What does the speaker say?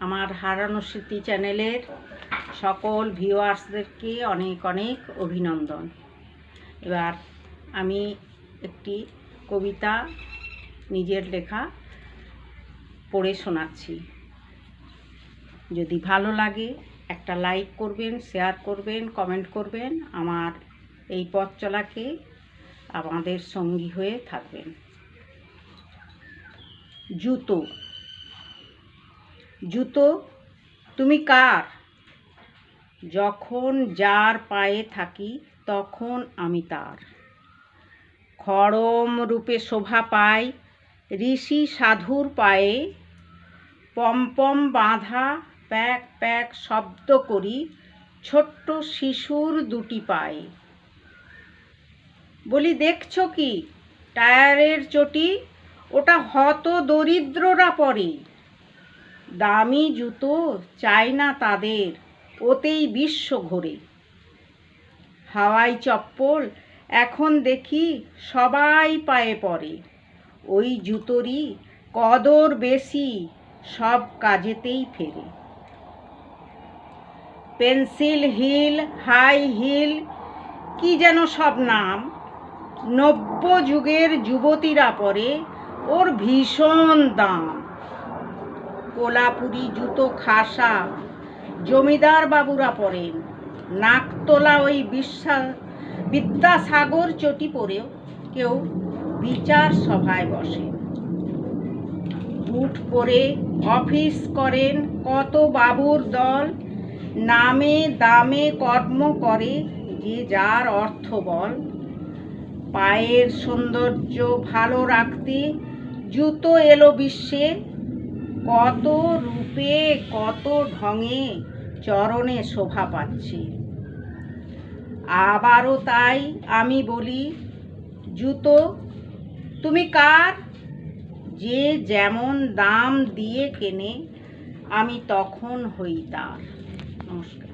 আমার হারানো স্মৃতি চ্যানেলের সকল ভিউয়ার্সদেরকে অনেক অনেক অভিনন্দন। এবার আমি একটি কবিতা নিজের লেখা পড়ে শোনাচ্ছি। যদি ভালো লাগে একটা লাইক করবেন, শেয়ার করবেন, কমেন্ট করবেন। আমার এই পথ চলাকে আমাদের সঙ্গী হয়ে থাকবেন। জুতো জুতো, তুমি কার? যখন যার পায়ে থাকি, তখন আমি তার। খড়ম রূপে শোভা পায় ঋষি সাধুর পায়ে, পম্পম বাঁধা প্যাক প্যাক শব্দ করি, ছোট্ট শিশুর দুটি পায়ে। বলি, দেখছ কি? টায়ারের চটি, ওটা হত দরিদ্ররা পরে। দামি জুতো চাই না তাদের, ওতেই বিশ্ব ঘোরে। হাওয়াই চপ্পল এখন দেখি সবাই পায়ে পড়ে। ওই জুতোরই কদর বেশি সব কাজেতেই ফেরে। পেন্সিল হিল, হাই হিল, কি যেন সব নাম। নব্য যুগের যুবতীরা পরে ওর ভীষণ দাম। কোলাপুরি জুতো খাসা। জমিদার বাবুরা পরেন। নাকতলা ওই বিশ্বা, বিদ্যাসাগর চটি পরেও কেউ বিচার সভায় বসে বুট পরে অফিস করেন কত বাবুর দল, নামে দামে কর্ম করে যে যার অর্থ বল। পায়ের সৌন্দর্য ভালো রাখতে জুতো এলো বিশ্বে কত রূপে, কত ঢঙে চরণে শোভা পাচ্ছে। আবারও তাই আমি বলি, জুতো, তুমি কার? যে যেমন দাম দিয়ে কেনে, আমি তখন হই তার। নমস্কার।